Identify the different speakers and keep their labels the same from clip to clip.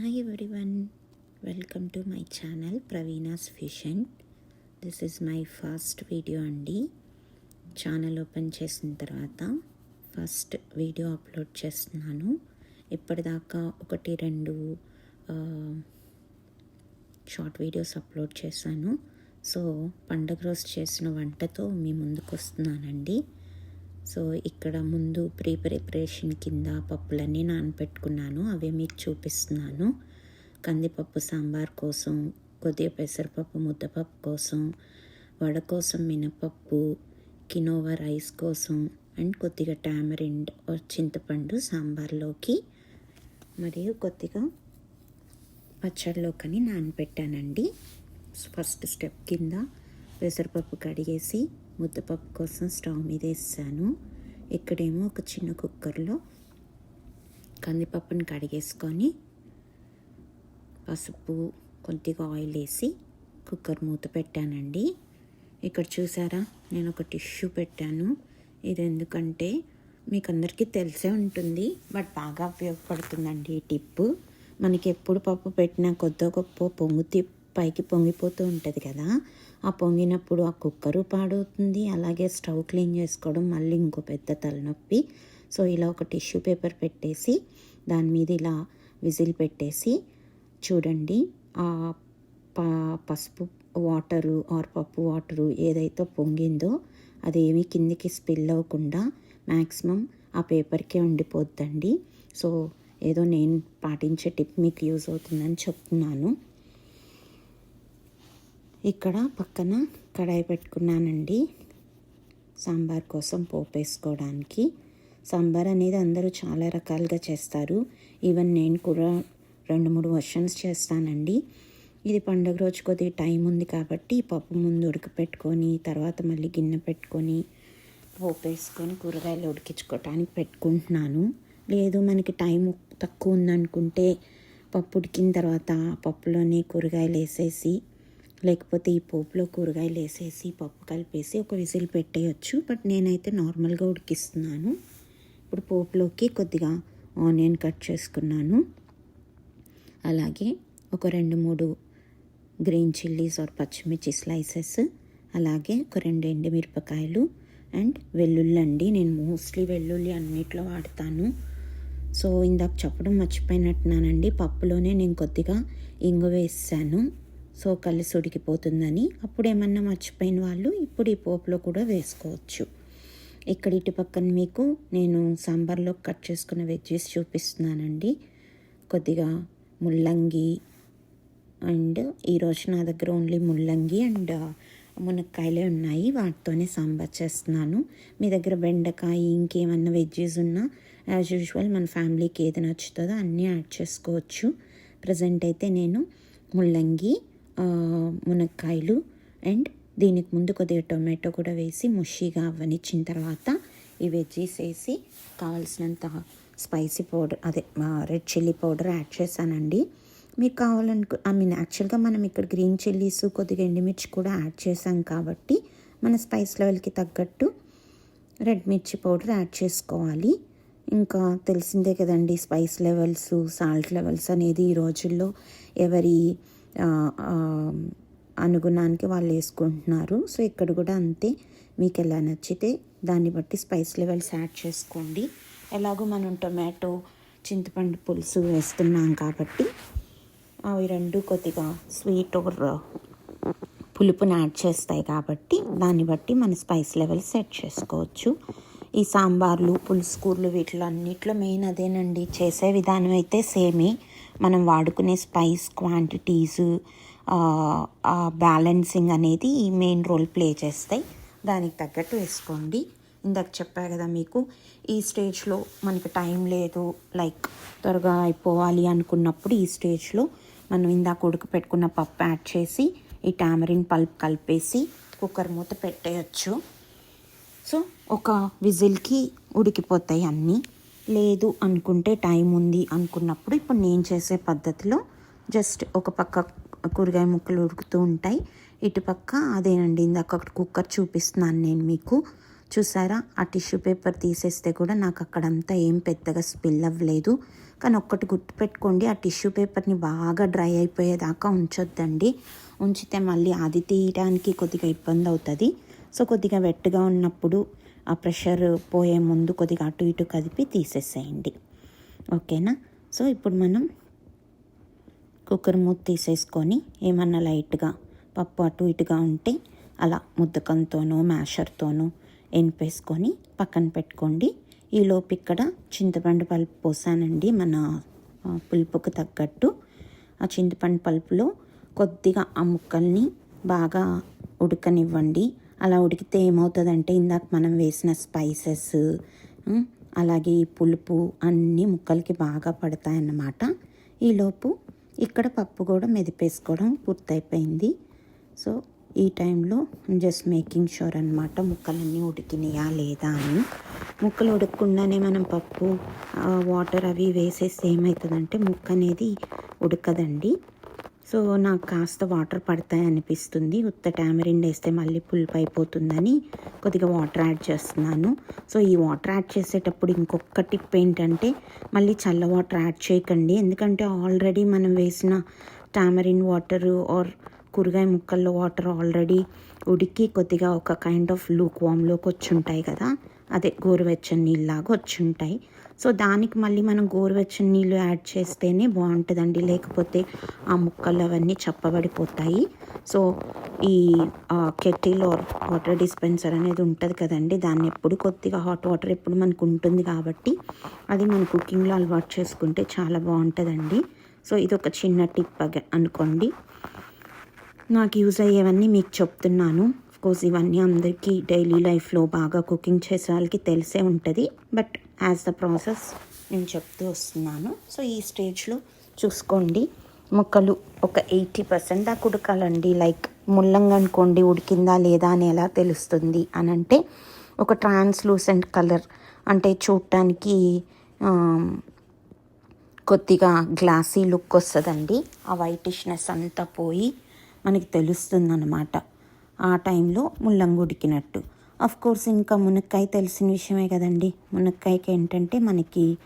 Speaker 1: Hi one welcome to my channel Praveena's fusion this is my first video అండి. Channel open చేసిన తర్వాత first video upload చేస్తున్నాను. ఇప్పటిదాకా ఒకటి రెండు షార్ట్ వీడియోస్ అప్లోడ్ చేశాను. సో పండగ రోజు చేసిన వంటతో మీ ముందుకు వస్తున్నానండి. సో ఇక్కడ ముందు ప్రీ ప్రిపరేషన్ కింద పప్పులన్నీ నానబెట్టుకున్నాను అవి మీకు చూపిస్తున్నాను. కందిపప్పు సాంబార్ కోసం కొద్దిగా పెసరపప్పు ముద్దపప్పు కోసం వడ కోసం మినపప్పు కినోవా రైస్ కోసం అండ్ కొద్దిగా టామరిండ్ చింతపండు సాంబార్లోకి మరియు కొద్దిగా పచ్చడిలోకని నానబెట్టానండి ఫస్ట్ స్టెప్ కింద పెసరపప్పు కడిగేసి ముద్దపప్పు కోసం స్టవ్ మీద వేసాను. ఇక్కడేమో ఒక చిన్న కుక్కర్లో కందిపప్పుని కడిగేసుకొని పసుపు కొద్దిగా ఆయిల్ వేసి కుక్కర్ మూత పెట్టానండి. ఇక్కడ చూసారా? నేను ఒక టిష్యూ పెట్టాను. ఇది ఎందుకంటే మీకు అందరికీ తెలిసే ఉంటుంది బట్ బాగా ఉపయోగపడుతుందండి ఈ టిప్పు. మనకి ఎప్పుడు పప్పు పెట్టినా కొద్ది గొప్ప పొంగుతి పైకి పొంగిపోతూ ఉంటుంది కదా. ఆ పొంగినప్పుడు ఆ కుక్కరు పాడవుతుంది. అలాగే స్టవ్ క్లీన్ చేసుకోవడం మళ్ళీ ఇంకో పెద్ద తలనొప్పి. సో ఇలా ఒక టిష్యూ పేపర్ పెట్టేసి దాని మీద ఇలా విజిల్ పెట్టేసి చూడండి ఆ పా పసుపు వాటరు ఆర్ పప్పు వాటరు ఏదైతే పొంగిందో అదేమి కిందికి స్పిల్ అవ్వకుండా మ్యాక్సిమం ఆ పేపర్కే ఉండిపోద్దండి. సో ఏదో నేను పాటించే టిప్ మీకు యూజ్ అవుతుందని చెప్తున్నాను. ఇక్కడ పక్కన కడాయి పెట్టుకున్నానండి. సాంబార్ కోసం పోపు వేసుకోవడానికి. సాంబార్ అనేది అందరూ చాలా రకాలుగా చేస్తారు. ఈవెన్ నేను కూడా రెండు మూడు వర్షన్స్ చేస్తానండి. ఇది పండుగ రోజు కొద్దిగా టైం ఉంది కాబట్టి పప్పు ముందు ఉడకపెట్టుకొని తర్వాత మళ్ళీ గిన్నె పెట్టుకొని పోపు వేసుకొని కూరగాయలు ఉడికించుకోవటానికి పెట్టుకుంటున్నాను. లేదు మనకి టైం తక్కువ ఉందనుకుంటే పప్పు ఉడికిన తర్వాత పప్పులోనే కూరగాయలు వేసేసి లేకపోతే ఈ పోపులో కూరగాయలు వేసేసి పప్పు కలిపేసి ఒక విజిల్ పెట్టేయచ్చు. బట్ నేనైతే నార్మల్గా ఉడికిస్తున్నాను. ఇప్పుడు పోపులోకి కొద్దిగా ఆనియన్ కట్ చేసుకున్నాను. అలాగే ఒక రెండు మూడు గ్రీన్ చిల్లీస్ ఆర్ పచ్చిమిర్చి స్లైసెస్. అలాగే ఒక రెండు ఎండుమిరపకాయలు అండ్ వెల్లుల్లి అండి. నేను మోస్ట్లీ వెల్లుల్లి అన్నిట్లో వాడతాను. సో ఇందాక చెప్పడం మర్చిపోయినట్టున్నానండి. పప్పులోనే నేను కొద్దిగా ఇంగు వేసాను. సో కలిసి ఉడికిపోతుందని అప్పుడు ఏమన్నా మర్చిపోయిన వాళ్ళు ఇప్పుడు ఈ పోపులో కూడా వేసుకోవచ్చు. ఇక్కడ ఇటు పక్కన మీకు నేను సాంబార్లో కట్ చేసుకున్న వెజ్జెస్ చూపిస్తున్నానండి. కొద్దిగా ముల్లంగి అండ్ ఈరోజు నా దగ్గర ఓన్లీ ముల్లంగి అండ్ మునక్కాయలే ఉన్నాయి. వాటితోనే సాంబార్ చేస్తున్నాను. మీ దగ్గర బెండకాయ ఇంకేమన్నా వెజ్జెస్ ఉన్నా యాజ్ యూజువల్ మన ఫ్యామిలీకి ఏది నచ్చుతుందో అన్నీ యాడ్ చేసుకోవచ్చు. ప్రజెంట్ అయితే నేను ముల్లంగి మునక్కాయలు అండ్ దీనికి ముందు కొద్దిగా టొమాటో కూడా వేసి ముషిగా అవ్వనిచ్చిన తర్వాత ఈ వెజ్జీస్ వేసి కావాల్సినంత స్పైసీ పౌడర్ అదే రెడ్ చిల్లీ పౌడర్ యాడ్ చేశానండి. మీకు కావాలనుకు ఐ మీన్ యాక్చువల్గా మనం ఇక్కడ గ్రీన్ చిల్లీస్ కొద్దిగా ఎండుమిర్చి కూడా యాడ్ చేసాం కాబట్టి మన స్పైస్ లెవెల్కి తగ్గట్టు రెడ్ మిర్చి పౌడర్ యాడ్ చేసుకోవాలి. ఇంకా తెలిసిందే కదండి స్పైస్ లెవెల్స్ సాల్ట్ లెవెల్స్ అనేది ఈ రోజుల్లో ఎవరి అనుగుణానికి వాళ్ళు వేసుకుంటున్నారు. సో ఇక్కడ కూడా అంతే. మీకు ఎలా నచ్చితే దాన్ని బట్టి స్పైస్ లెవెల్స్ యాడ్ చేసుకోండి. ఎలాగో మనం టొమాటో చింతపండు పులుసు వేస్తున్నాం కాబట్టి అవి రెండు కొద్దిగా స్వీట్ ఓర్ పులుపుని యాడ్ చేస్తాయి కాబట్టి దాన్ని బట్టి మన స్పైస్ లెవెల్ సెట్ చేసుకోవచ్చు. ఈ సాంబార్లు పులుసు కూరలు వీటిలో అన్నిట్లో మెయిన్ అదేనండి. చేసే విధానం అయితే సేమే. మనం వాడుకునే స్పైస్ క్వాంటిటీస్ బ్యాలెన్సింగ్ అనేది మెయిన్ రోల్ ప్లే చేస్తాయి. దానికి తగ్గట్టు వేసుకోండి. ఇందాక చెప్పా కదా మీకు ఈ స్టేజ్లో మనకి టైం లేదు లైక్ త్వరగా అయిపోవాలి అనుకున్నప్పుడు ఈ స్టేజ్లో మనం ఇందాక ఉడకపెట్టుకున్న పప్పు యాడ్ చేసి ఈ టామరిన్ పల్ప్ కలిపేసి కుక్కర్ మూత పెట్టేయచ్చు. సో ఒక విజిల్కి ఉడికిపోతాయి అన్నీ. లేదు అనుకుంటే టైం ఉంది అనుకున్నప్పుడు ఇప్పుడు నేను చేసే పద్ధతిలో జస్ట్ ఒక పక్క కూరగాయ ముక్కలు ఉడుకుతూ ఉంటాయి. ఇటుపక్క అదేనండి ఇందాక కుక్కర్ చూపిస్తున్నాను నేను మీకు. చూసారా? ఆ టిష్యూ పేపర్ తీసేస్తే కూడా నాకు అక్కడంతా ఏం పెద్దగా స్పిల్ అవ్వలేదు. కానీ ఒక్కటి గుర్తుపెట్టుకోండి ఆ టిష్యూ పేపర్ని బాగా డ్రై అయిపోయేదాకా ఉంచొద్దండి. ఉంచితే మళ్ళీ అది తీయడానికి కొద్దిగా ఇబ్బంది అవుతుంది. సో కొద్దిగా వెట్టుగా ఉన్నప్పుడు ఆ ప్రెషర్ పోయే ముందు కొద్దిగా అటు ఇటు కదిపి తీసేసేయండి. ఓకేనా? సో ఇప్పుడు మనం కుక్కర్ మూత తీసేసుకొని ఏమన్నా లైట్గా పప్పు అటు ఇటుగా ఉంటే అలా ముద్దకంతోనో మ్యాషర్తోనో ఎనిపేసుకొని పక్కన పెట్టుకోండి. ఈలోపు ఇక్కడ చింతపండు పలుపు పోసానండి మన పులుపుకు తగ్గట్టు. ఆ చింతపండు పలుపులో కొద్దిగా ఆ ముక్కల్ని బాగా ఉడకనివ్వండి. అలా ఉడికితే ఏమవుతుందంటే ఇందాక మనం వేసిన స్పైసెస్ అలాగే ఈ పులుపు అన్నీ ముక్కలకి బాగా పడతాయన్నమాట. ఈలోపు ఇక్కడ పప్పు కూడా మెదిపేసుకోవడం పూర్తయిపోయింది. సో ఈ టైంలో జస్ట్ మేకింగ్ షూర్ అనమాట ముక్కలన్నీ ఉడికినాయా లేదా అని. ముక్కలు ఉడకకుండానే మనం పప్పు వాటర్ అవి వేసేస్తే ఏమవుతుందంటే ముక్క అనేది ఉడకదండి. సో నాకు కాస్త వాటర్ పడతాయి అనిపిస్తుంది. ఉత్త టామరిండ్ వేస్తే మళ్ళీ పులుపు అయిపోతుందని కొద్దిగా వాటర్ యాడ్ చేస్తున్నాను. సో ఈ వాటర్ యాడ్ చేసేటప్పుడు ఇంకొక టిప్ ఏంటంటే మళ్ళీ చల్ల వాటర్ యాడ్ చేయకండి. ఎందుకంటే ఆల్రెడీ మనం వేసిన టామరిన్ వాటర్ ఆర్ కూరగాయ ముక్కల్లో వాటర్ ఆల్రెడీ ఉడికి కొద్దిగా ఒక కైండ్ ఆఫ్ లూక్ వామ్లోకి వచ్చి ఉంటాయి కదా. అదే గోరువెచ్చని నీళ్ళలాగా వచ్చి ఉంటాయి సో దానికి మళ్ళీ మనం గోరువెచ్చని నీళ్ళు యాడ్ చేస్తేనే బాగుంటుందండి. లేకపోతే ఆ ముక్కలు అవన్నీ చప్పబడిపోతాయి. సో ఈ కెటిల్ వాటర్ డిస్పెన్సర్ అనేది ఉంటుంది కదండి. దాన్ని ఎప్పుడు కొద్దిగా హాట్ వాటర్ ఎప్పుడు మనకు ఉంటుంది కాబట్టి అది మన కుకింగ్లో అలవాటు చేసుకుంటే చాలా బాగుంటుందండి. సో ఇది ఒక చిన్న టిప్ అనుకోండి. నాకు యూజ్ అయ్యేవన్నీ మీకు చెప్తున్నాను. కోర్స్ ఇవన్నీ అందరికీ డైలీ లైఫ్లో బాగా కుకింగ్ చేసే వాళ్ళకి తెలిసే ఉంటుంది. బట్ యాజ్ ద ప్రాసెస్ నేను చెప్తూ వస్తున్నాను. సో ఈ స్టేజ్లో చూసుకోండి. ముక్కలు ఒక ఎయిటీ పర్సెంట్ దాకా ఉడకాలండి. లైక్ ముల్లంగా అనుకోండి ఉడికిందా లేదా అని ఎలా తెలుస్తుంది అని అంటే ఒక ట్రాన్స్లూసెంట్ కలర్ అంటే చూడటానికి కొద్దిగా గ్లాసీ లుక్ వస్తుందండి. ఆ వైటిష్నెస్ అంతా పోయి మనకి తెలుస్తుంది అనమాట ఆ టైంలో ముల్లంగి ఉడికినట్టు. అఫ్ కోర్స్ ఇంకా మునక్కాయ తెలిసిన విషయమే కదండి. మునక్కాయకి ఏంటంటే మనకి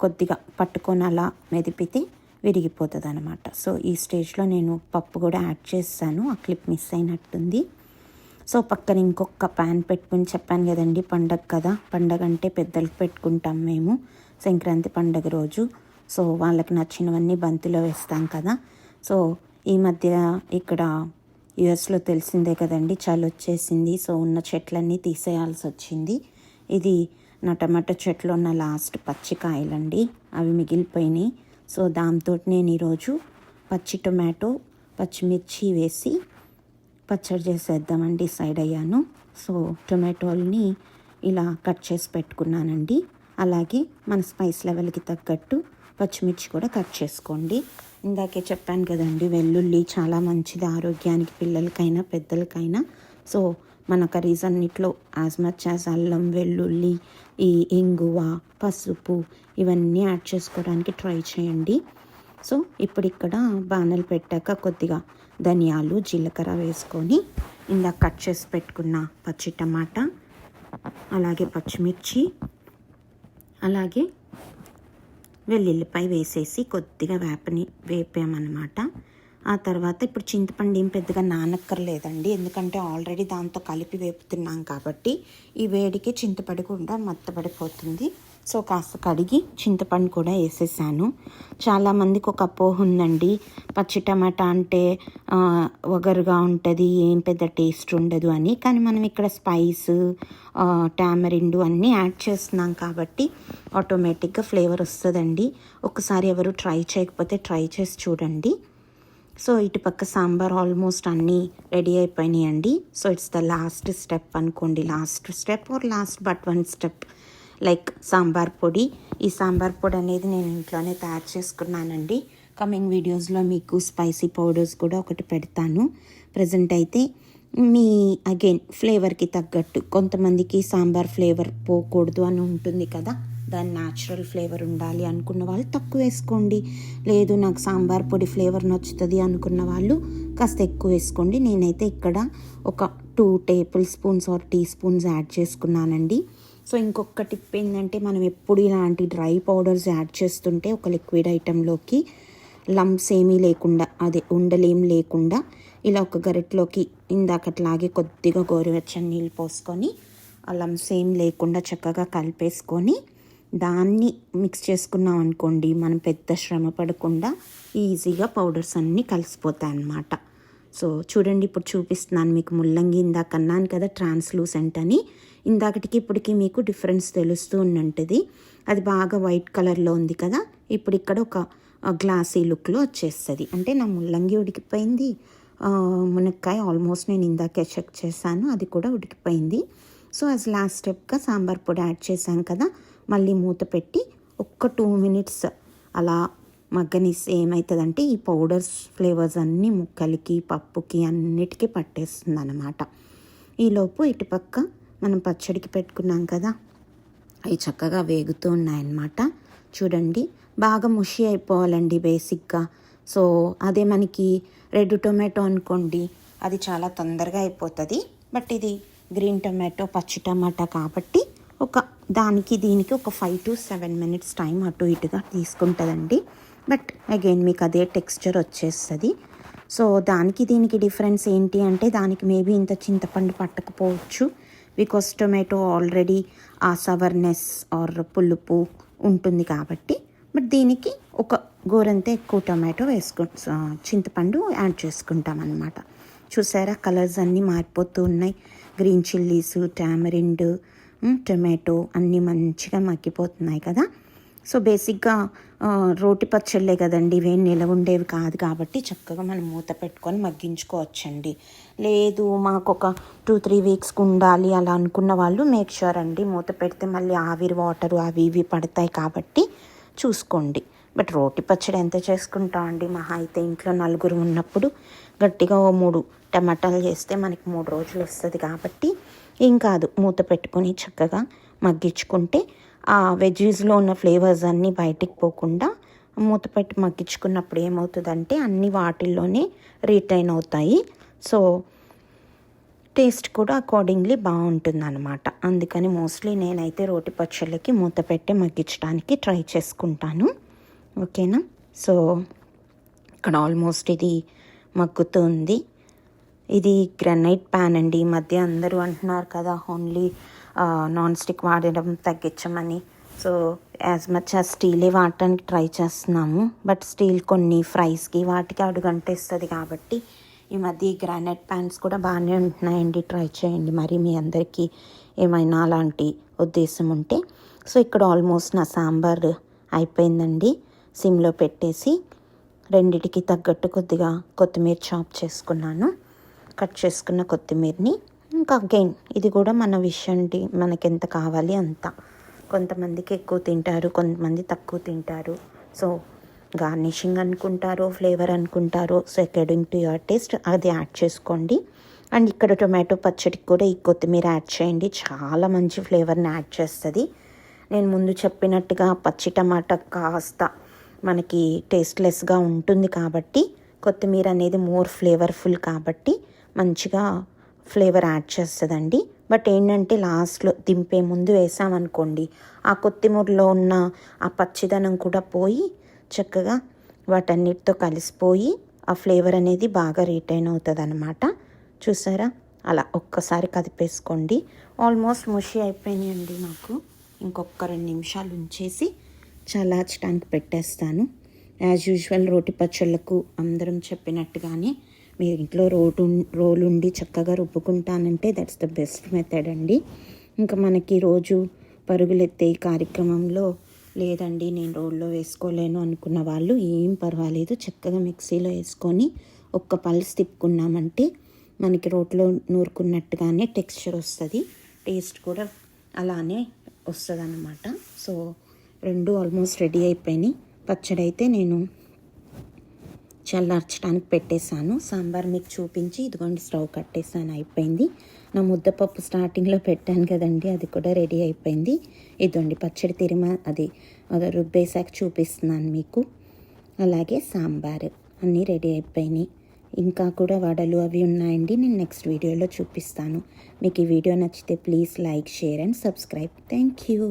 Speaker 1: కొద్దిగా పట్టుకొని అలా మెదిపితే విరిగిపోతుంది అనమాట సో ఈ స్టేజ్లో నేను పప్పు కూడా యాడ్ చేస్తాను. ఆ క్లిప్ మిస్ అయినట్టుంది. సో పక్కన ఇంకొక ప్యాన్ పెట్టుకుని చెప్పాను కదండి పండగ కదా. పండగ అంటే పెద్దలకు పెట్టుకుంటాం మేము. సంక్రాంతి పండగ రోజు. సో వాళ్ళకి నచ్చినవన్నీ బంతిలో వేస్తాం కదా. సో ఈ మధ్య ఇక్కడ యుఎస్లో తెలిసిందే కదండి చలి వచ్చేసింది సో ఉన్న చెట్లన్నీ తీసేయాల్సి వచ్చింది ఇది నా టమాటో చెట్లు ఉన్న లాస్ట్ పచ్చికాయలండి అవి మిగిలిపోయినాయి. సో దాంతో నేను ఈరోజు పచ్చి టొమాటో పచ్చిమిర్చి వేసి పచ్చడి చేసేద్దామండి డిసైడ్ అయ్యాను. సో టొమాటోల్ని ఇలా కట్ చేసి పెట్టుకున్నానండి. అలాగే మన స్పైస్ లెవెల్కి తగ్గట్టు పచ్చిమిర్చి కూడా కట్ చేసుకోండి. ఇందాకే చెప్పాను కదండి వెల్లుల్లి చాలా మంచిది ఆరోగ్యానికి పిల్లలకైనా పెద్దలకైనా. సో మన కర్రీస్ అన్నిట్లో యాజ్ మచ్ యాజ్ అల్లం వెల్లుల్లి ఈ ఇంగువ పసుపు ఇవన్నీ యాడ్ చేసుకోవడానికి ట్రై చేయండి. సో ఇప్పుడు ఇక్కడ బాణలు పెట్టాక కొద్దిగా ధనియాలు జీలకర్ర వేసుకొని ఇందాక కట్ చేసి పెట్టుకున్న పచ్చి టమాటా అలాగే పచ్చిమిర్చి అలాగే వెల్లుల్లిపాయ వేసేసి కొద్దిగా వేపని వేపామన్నమాట. ఆ తర్వాత ఇప్పుడు చింతపండు ఏం పెద్దగా నానక్కర్లేదండి. ఎందుకంటే ఆల్రెడీ దాంతో కలిపి వేపుతున్నాం కాబట్టి ఈ వేడికి చింతపడకుండా కూడా మత్తపడిపోతుంది. సో కాస్త కడిగి చింతపండు కూడా వేసేసాను. చాలామందికి ఒక అపోహ ఉందండి. పచ్చి టమాటా అంటే ఒగరుగా వగరుగా ఉంటుంది ఏం పెద్ద టేస్ట్ ఉండదు అని. కానీ మనం ఇక్కడ స్పైస్ టామరిండు అన్నీ యాడ్ చేస్తున్నాం కాబట్టి ఆటోమేటిక్గా ఫ్లేవర్ వస్తుందండి. ఒకసారి ఎవరు ట్రై చేయకపోతే ట్రై చేసి చూడండి. సో ఇటుపక్క సాంబార్ ఆల్మోస్ట్ అన్నీ రెడీ అయిపోయినాయండి. So it's the last step అనుకోండి. Last step or last but one step. Like sambar పొడి. ఈ సాంబార్ పొడి అనేది నేను ఇంట్లోనే తయారు చేసుకున్నానండి. కమింగ్ వీడియోస్లో మీకు స్పైసీ పౌడర్స్ కూడా ఒకటి పెడతాను. ప్రజెంట్ అయితే మీ అగైన్ ఫ్లేవర్కి తగ్గట్టు. కొంతమందికి సాంబార్ ఫ్లేవర్ పోకూడదు అని ఉంటుంది కదా. దాని న్యాచురల్ ఫ్లేవర్ ఉండాలి అనుకున్న వాళ్ళు తక్కువ వేసుకోండి. లేదు నాకు సాంబార్ పొడి ఫ్లేవర్ నచ్చుతుంది అనుకున్న వాళ్ళు కాస్త ఎక్కువ వేసుకోండి. నేనైతే ఇక్కడ ఒక two tablespoons or teaspoons add చేసుకున్నానండి. సో ఇంకొక టిప్ ఏంటంటే మనం ఎప్పుడు ఇలాంటి డ్రై పౌడర్స్ యాడ్ చేస్తుంటే ఒక లిక్విడ్ ఐటెంలోకి లంప్స్ ఏమీ లేకుండా అదే ఉండలేం లేకుండా ఇలా ఒక గరిటలోకి ఇందాకట్లాగే కొద్దిగా గోరువెచ్చని నీళ్ళు పోసుకొని ఆ లంప్స్ ఏం లేకుండా చక్కగా కలిపేసుకొని దాన్ని మిక్స్ చేసుకున్నాం అనుకోండి మనం పెద్ద శ్రమ పడకుండా ఈజీగా పౌడర్స్ అన్నీ కలిసిపోతాయి అన్నమాట సో చూడండి ఇప్పుడు చూపిస్తున్నాను మీకు ముల్లంగి ఇందాక అన్నాను కదా ట్రాన్స్లూసెంట్ అని. ఇందాకటికి ఇప్పటికి మీకు డిఫరెన్స్ తెలుస్తూ ఉన్నట్టుది అది బాగా వైట్ కలర్లో ఉంది కదా ఇప్పుడు ఇక్కడ ఒక గ్లాసీ లుక్లో వచ్చేస్తుంది. అంటే నా ముల్లంగి ఉడికిపోయింది. మునక్కాయ ఆల్మోస్ట్ నేను ఇందాకే చెక్ చేశాను అది కూడా ఉడికిపోయింది. సో యాజ్ లాస్ట్ స్టెప్గా సాంబార్ పొడి యాడ్ చేశాం కదా మళ్ళీ మూత పెట్టి ఒక్క టూ మినిట్స్ అలా మగ్గనిస్తే ఏమవుతుందంటే ఈ పౌడర్స్ ఫ్లేవర్స్ అన్నీ ముక్కలకి పప్పుకి అన్నిటికీ పట్టేస్తుంది అనమాట ఈలోపు ఇటుపక్క మనం పచ్చడికి పెట్టుకున్నాం కదా అవి చక్కగా వేగుతూ ఉన్నాయన్నమాట. చూడండి బాగా ముషి అయిపోవాలండి బేసిక్గా. సో అదే మనకి రెడ్ టొమాటో అనుకోండి అది చాలా తొందరగా అయిపోతుంది. బట్ ఇది గ్రీన్ టొమాటో పచ్చి టమాటా కాబట్టి ఒక దానికి దీనికి ఒక five to seven minutes time అటు ఇటుగా తీసుకుంటుందండి. బట్ అగైన్ మీకు అదే టెక్స్చర్ వచ్చేస్తుంది. సో దానికి దీనికి డిఫరెన్స్ ఏంటి అంటే దానికి మేబీ ఇంత చింతపండు పట్టకపోవచ్చు. బికాస్ టొమాటో ఆల్రెడీ ఆ సవర్నెస్ ఆర్ పులుపు ఉంటుంది కాబట్టి. బట్ దీనికి ఒక గోరంత ఎక్కువ టొమాటో వేసుకు చింతపండు యాడ్ చేసుకుంటాం అన్నమాట చూసారా కలర్స్ అన్నీ మారిపోతూ ఉన్నాయి. గ్రీన్ చిల్లీస్ టామరిండ్ టొమాటో అన్నీ మంచిగా మగ్గిపోతున్నాయి కదా. సో బేసిక్గా రోటి పచ్చళ్ళే కదండి ఇవేం నిలవ ఉండేవి కాదు కాబట్టి చక్కగా మనం మూత పెట్టుకొని మగ్గించుకోవచ్చండి. లేదు మాకు ఒక టూ త్రీ వీక్స్కి ఉండాలి అలా అనుకున్న వాళ్ళు మేక్ షూర్ అండి. మూత పెడితే మళ్ళీ ఆవిరి వాటర్ అవి ఇవి పడతాయి కాబట్టి చూసుకోండి. బట్ రోటి పచ్చడి ఎంత చేసుకుంటాం అండి? మహా అయితే ఇంట్లో నలుగురు ఉన్నప్పుడు గట్టిగా ఓ మూడు టమాటాలు చేస్తే మనకి మూడు రోజులు వస్తుంది కాబట్టి ఏం కాదు. మూత పెట్టుకొని చక్కగా మగ్గించుకుంటే ఆ వెజ్జీస్లో ఉన్న ఫ్లేవర్స్ అన్నీ బయటికి పోకుండా మూత పెట్టి మగ్గించుకున్నప్పుడు ఏమవుతుందంటే అన్ని వాటిల్లోనే రిటైన్ అవుతాయి. సో టేస్ట్ కూడా అకార్డింగ్లీ బాగుంటుంది అనమాట అందుకని మోస్ట్లీ నేనైతే రోటి పచ్చళ్ళకి మూత పెట్టి మగ్గించడానికి ట్రై చేసుకుంటాను. ఓకేనా? సో ఇక్కడ ఆల్మోస్ట్ ఇది మగ్గుతుంది ఇది గ్రనైట్ ప్యాన్ అండి. ఈ మధ్య అందరూ అంటున్నారు కదా ఓన్లీ నాన్ స్టిక్ వాడడం తగ్గించమని. సో యాజ్ మచ్ ఆ స్టీలే వాడటానికి ట్రై చేస్తున్నాము. బట్ స్టీల్ కొన్ని ఫ్రైస్కి వాటికి అడుగంటేస్తుంది కాబట్టి ఈ మధ్య గ్రానైట్ ప్యాన్స్ కూడా బాగానే ఉంటున్నాయండి. ట్రై చేయండి మరి మీ అందరికీ ఏమైనా అలాంటి ఉద్దేశం ఉంటే. సో ఇక్కడ ఆల్మోస్ట్ నా సాంబార్ అయిపోయిందండి. సిమ్లో పెట్టేసి రెండిటికి తగ్గట్టు కొద్దిగా కొత్తిమీర చాప్ చేసుకున్నాను. కట్ చేసుకున్న కొత్తిమీరని. ఇంకా అగైన్ ఇది కూడా మన విష్ మనకి ఎంత కావాలి అంత. కొంతమందికి ఎక్కువ తింటారు కొంతమంది తక్కువ తింటారు. సో గార్నిషింగ్ అనుకుంటారు ఫ్లేవర్ అనుకుంటారు so according to your taste అది యాడ్ చేసుకోండి. అండ్ ఇక్కడ టొమాటో పచ్చడికి కూడా ఈ కొత్తిమీర యాడ్ చేయండి. చాలా మంచి ఫ్లేవర్ని యాడ్ చేస్తుంది. నేను ముందు చెప్పినట్టుగా పచ్చి టమాటా కాస్త మనకి టేస్ట్లెస్గా ఉంటుంది కాబట్టి కొత్తిమీర అనేది మోర్ ఫ్లేవర్ఫుల్ కాబట్టి మంచిగా ఫ్లేవర్ యాడ్ చేస్తుందండి. బట్ ఏంటంటే లాస్ట్లో దింపే ముందు వేసామనుకోండి ఆ కొత్తిమూరలో ఉన్న ఆ పచ్చిదనం కూడా పోయి చక్కగా వాటన్నిటితో కలిసిపోయి ఆ ఫ్లేవర్ అనేది బాగా రిటైన్ అవుతుంది అనమాట చూసారా? అలా ఒక్కసారి కదిపేసుకోండి. ఆల్మోస్ట్ ముషి అయిపోయినాయండి నాకు ఇంకొక రెండు నిమిషాలు ఉంచేసి చలాచడానికి పెట్టేస్తాను. యాజ్ యూజువల్ రోటి పచ్చళ్ళకు అందరం చెప్పినట్టుగానే మీరు ఇంట్లో రోటు రోలు ఉండి చక్కగా రుబ్బుకుంటానంటే దట్స్ ద బెస్ట్ మెథడ్ అండి. ఇంకా మనకి రోజు పరుగులెత్తే కార్యక్రమంలో లేదండి నేను రోల్లో వేసుకోలేను అనుకున్న వాళ్ళు ఏం పర్వాలేదు చక్కగా మిక్సీలో వేసుకొని ఒక్క పల్స్ తిప్పుకున్నామంటే మనకి రోట్లో నూరుకున్నట్టుగానే టెక్స్చర్ వస్తుంది టేస్ట్ కూడా అలానే వస్తుంది అన్నమాట సో రెండు ఆల్మోస్ట్ రెడీ అయిపోయినాయి. పచ్చడి అయితే నేను చల్లార్చడానికి పెట్టేశాను. సాంబార్ మీకు చూపించి ఇదిగోండి స్టవ్ కట్టేసాను అయిపోయింది. నా ముద్దపప్పు స్టార్టింగ్లో పెట్టాను కదండి అది కూడా రెడీ అయిపోయింది. ఇదిగోండి పచ్చడి తిరిమ అది రుబ్బేశాక చూపిస్తున్నాను మీకు. అలాగే సాంబార్ అన్నీ రెడీ అయిపోయినాయి. ఇంకా కూడా వడలు అవి ఉన్నాయండి నేను నెక్స్ట్ వీడియోలో చూపిస్తాను. మీకు ఈ వీడియో నచ్చితే please like share and subscribe. Thank you.